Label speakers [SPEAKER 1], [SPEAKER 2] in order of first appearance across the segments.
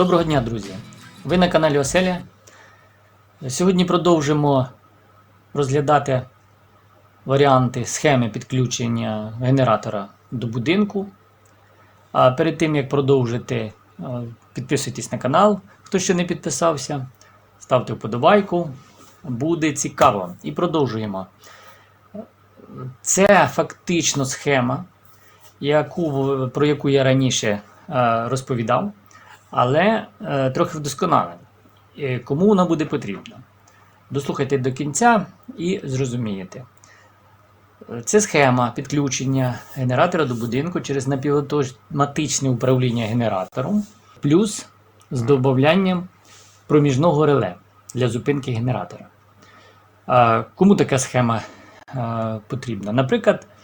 [SPEAKER 1] Доброго дня, друзі! Ви на каналі Оселя. Сьогодні продовжимо розглядати варіанти схеми підключення генератора до будинку. А перед тим як продовжити, е, підписуйтесь на канал, хто ще не підписався, ставте вподобайку, буде цікаво. І продовжуємо. Це фактично схема, яку, про яку я раніше е, розповідав але е, трохи вдосконалена. Е, Кому вона буде потрібна? Дослухайте до кінця і зрозумієте. Е, Це схема підключення генератора до будинку через напівавтоматичне управління генератором, плюс з додаванням проміжного реле для зупинки генератора. Кому така схема а, потрібна? Наприклад, Е,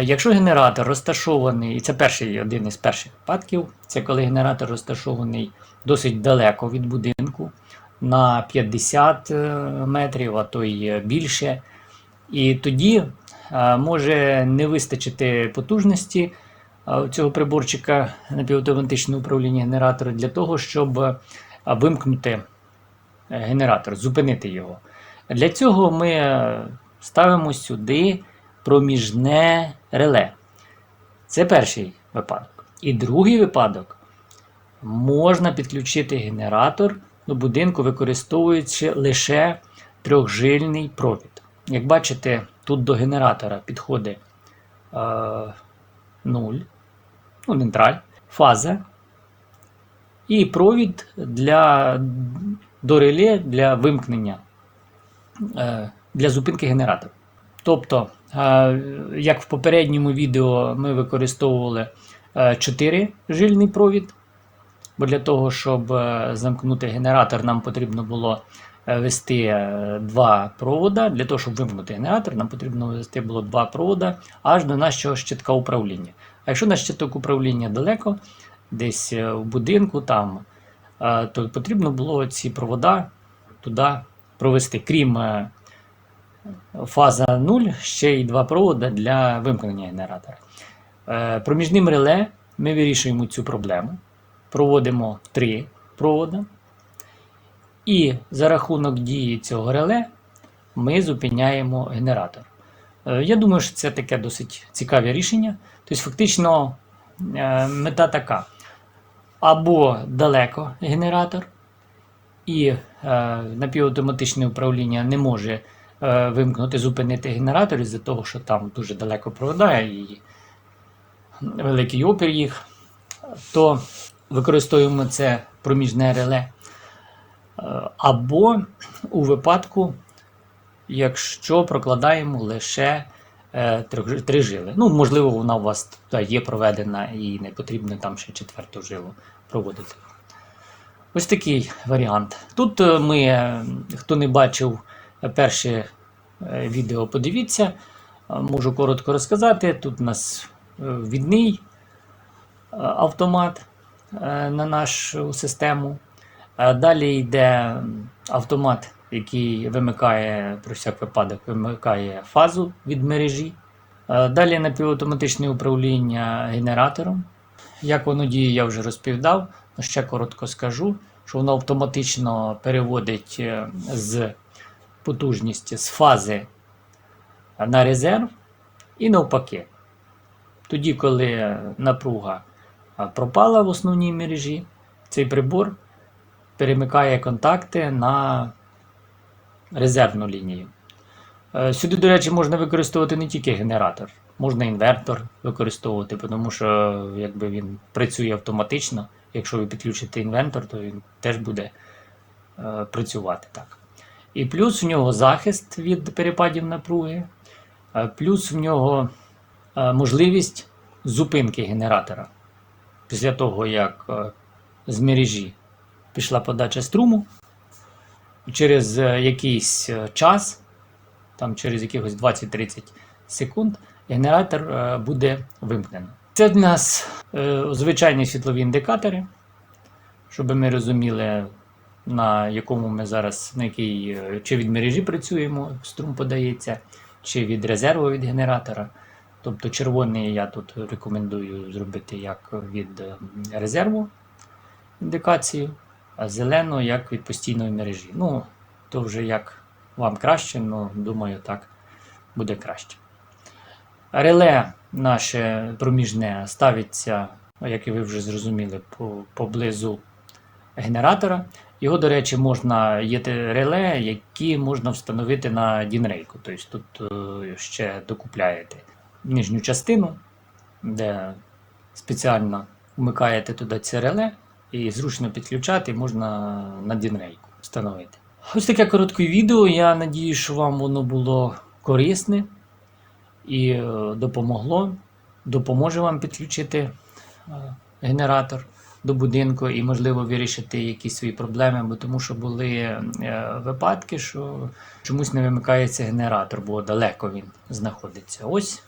[SPEAKER 1] Якщо генератор розташований, і це перший один із перших випадків, це коли генератор розташований досить далеко від будинку, на 50 е, метрів, а то й більше. І тоді е, може не вистачити потужності цього приборчика напівавтоматичного управління генератора для того, щоб вимкнути генератор, зупинити його. Для цього ми ставимо сюди проміжне реле. Це перший випадок. І другий випадок можна підключити генератор до будинку, використовуючи лише трьохжильний провід. Як бачите, тут до генератора підходить е, 0, ну, нейтраль, фаза. І провід для, до реле для вимкнення, е, для зупинки генератора. Тобто, е, як в попередньому відео ми використовували 4 жильний провід, бо для того, щоб е, замкнути генератор, нам потрібно було е, вести два провода. Для того, щоб вимкнути генератор, нам потрібно вести було два провода аж до нашого щитка управління. А якщо наш щиток управління далеко, десь в будинку, там, то потрібно було ці провода туди провести. Крім фаза 0, ще й два проводи для вимкнення генератора. Е, проміжним реле ми вирішуємо цю проблему. Проводимо три проводи. І за рахунок дії цього реле ми зупиняємо генератор. Е, я думаю, що це таке досить цікаве рішення. Тобто, фактично, е, мета така: або далеко генератор, і напівавтоматичне управління не може. Е, вимкнути, зупинити генератор із-за того, що там дуже далеко провода і великий опір їх, то використовуємо це проміжне реле. Е, або у випадку, якщо прокладаємо лише е, три жили. Ну, можливо, вона у вас є проведена і не потрібно там ще четверту жилу проводити. Ось такий варіант. Тут ми, хто не бачив перше е, відео подивіться, е, можу коротко розказати. Тут у нас е, відний автомат на нашу систему. Далі йде автомат, який вимикає, про всяк випадок, вимикає фазу від мережі. Далі напівавтоматичне управління генератором. Як воно діє, я вже розповідав, ще коротко скажу, що воно автоматично переводить з потужність з фази на резерв і навпаки. Тоді, коли напруга пропала в основній мережі, цей прибор перемикає контакти на резервну лінію. Е, сюди, до речі, можна використовувати не тільки генератор, можна інвертор використовувати, тому що якби він працює автоматично. Якщо ви підключите інвентор, то він теж буде е, працювати так. І плюс в нього захист від перепадів напруги, плюс в нього можливість зупинки генератора. Після того, як з мережі пішла подача струму, через якийсь час, там через якихось 20-30 секунд, генератор буде вимкнено. Це для нас е, звичайні світлові індикатори, щоб ми розуміли на якому ми зараз, на якій е, чи від мережі працюємо, струм подається, чи від резерву від генератора. Тобто червоний я тут рекомендую зробити як від е, резерву індикацію, а зелену як від постійної мережі. Ну, то вже як вам краще, але думаю, так буде краще. Реле наше проміжне ставиться, як і ви вже зрозуміли, поблизу генератора. Його, до речі, можна є реле, які можна встановити на дінрейку. Тобто тут е, ще докупляєте нижню частину, де спеціально вмикаєте туди це реле і зручно підключати можна на дінрейку встановити. Ось таке коротке відео. Я надію, що вам воно було корисне і е, допомогло. Допоможе вам підключити е, генератор до будинку і, можливо, вирішити якісь свої проблеми, бо тому що були е, випадки, що чомусь не вимикається генератор, бо далеко він знаходиться. Ось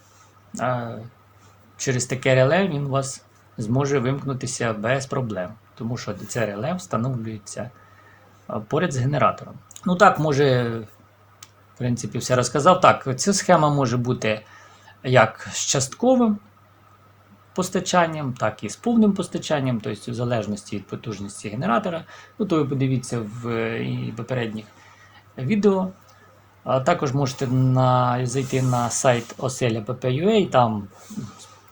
[SPEAKER 1] через таке реле він у вас зможе вимкнутися без проблем, тому що це реле встановлюється е, поряд з генератором. Ну так, може, в принципі, все розказав. Так, ця схема може бути як з частковим постачанням, так і з повним постачанням, тобто в залежності від потужності генератора. Ну, то ви подивіться в е, попередніх відео. Також можете на, зайти на сайт oseля.pp.ua, там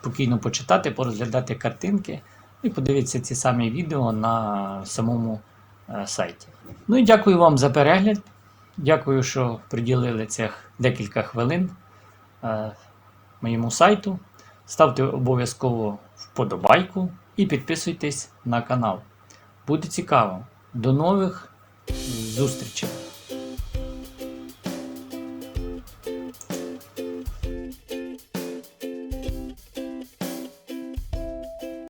[SPEAKER 1] спокійно почитати, порозглядати картинки і подивитися ці самі відео на самому е, сайті. Ну і дякую вам за перегляд. Дякую, що приділили цих декілька хвилин е, моєму сайту. Ставте обов'язково вподобайку і підписуйтесь на канал. Буде цікаво. До нових зустрічей!